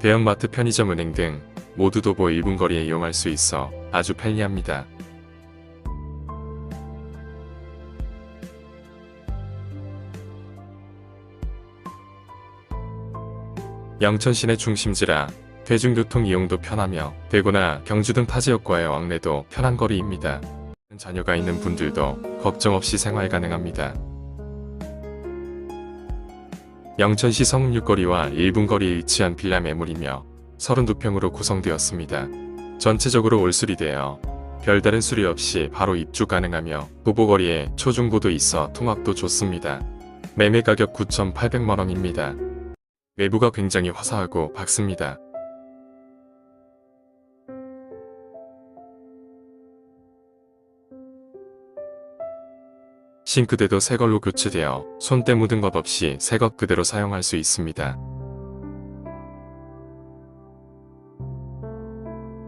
대형마트 편의점 은행 등 모두 도보 1분 거리에 이용할 수 있어 아주 편리합니다. 영천 시내 중심지라 대중교통 이용도 편하며 대구나 경주 등 타 지역과의 왕래도 편한 거리입니다. 자녀가 있는 분들도 걱정 없이 생활 가능합니다. 영천시 성읍육거리와 1분 거리에 위치한 빌라 매물이며 32평으로 구성되었습니다. 전체적으로 올수리되어 별다른 수리 없이 바로 입주 가능하며 도보거리에 초중고도 있어 통학도 좋습니다. 매매 가격 9,800만원입니다. 외부가 굉장히 화사하고 밝습니다. 싱크대도 새 걸로 교체되어 손때 묻은 것 없이 새 것 그대로 사용할 수 있습니다.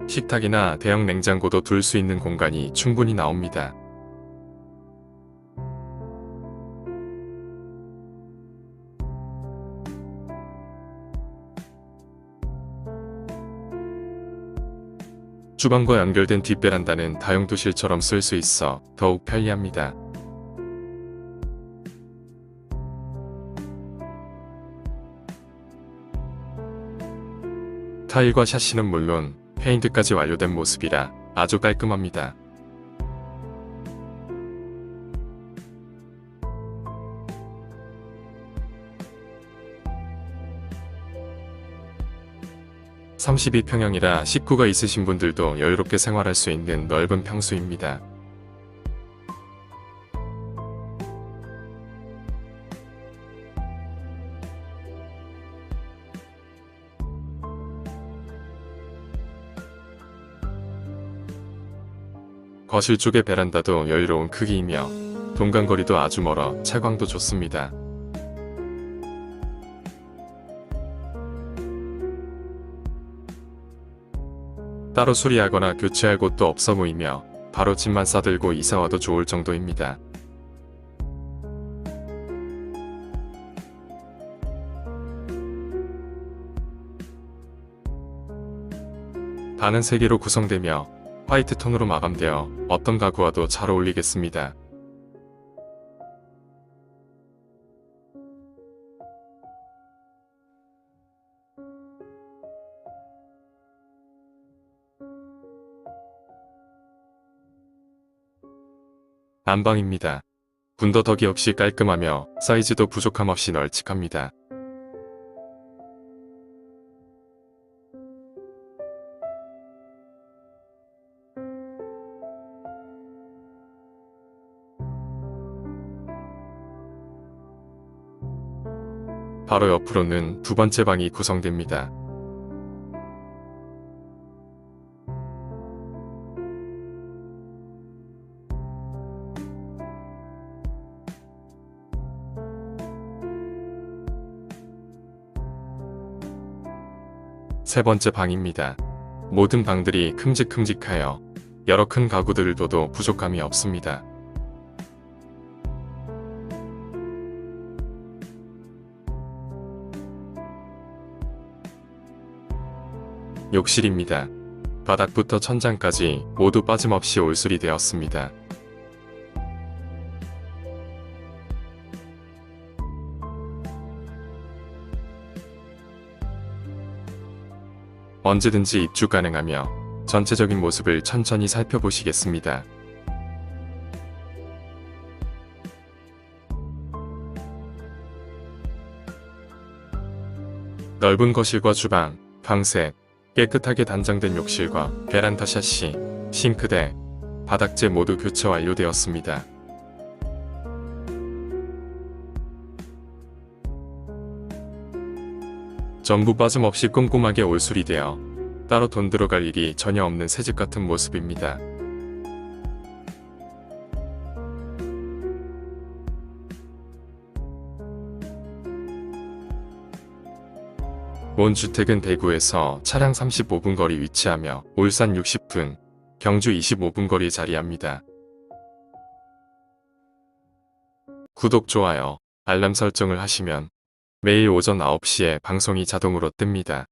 식탁이나 대형 냉장고도 둘 수 있는 공간이 충분히 나옵니다. 주방과 연결된 뒷베란다는 다용도실처럼 쓸 수 있어 더욱 편리합니다. 타일과 샤시는 물론 페인트까지 완료된 모습이라 아주 깔끔합니다. (32평형이라) 식구가 있으신 분들도 여유롭게 생활할 수 있는 넓은 평수입니다. 거실 쪽의 베란다도 여유로운 크기이며 동간거리도 아주 멀어 채광도 좋습니다. 따로 수리하거나 교체할 곳도 없어 보이며 바로 짐만 싸들고 이사와도 좋을 정도입니다. 반은 3개로 구성되며 화이트 톤으로 마감되어 어떤 가구와도 잘 어울리겠습니다. 안방입니다. 군더더기 없이 깔끔하며 사이즈도 부족함 없이 널찍합니다. 바로 옆으로는 두 번째 방이 구성됩니다. 세 번째 방입니다. 모든 방들이 큼직큼직하여 여러 큰 가구들을 둬도 부족함이 없습니다. 욕실입니다. 바닥부터 천장까지 모두 빠짐없이 올수리 되었습니다. 언제든지 입주 가능하며 전체적인 모습을 천천히 살펴보시겠습니다. 넓은 거실과 주방, 방셋, 깨끗하게 단장된 욕실과 베란다 샤시, 싱크대, 바닥재 모두 교체 완료되었습니다. 전부 빠짐없이 꼼꼼하게 올수리되어 따로 돈 들어갈 일이 전혀 없는 새집 같은 모습입니다. 본 주택은 대구에서 차량 35분 거리 위치하며 울산 60분, 경주 25분 거리에 자리합니다. 구독, 좋아요, 알람 설정을 하시면 매일 오전 9시에 방송이 자동으로 뜹니다.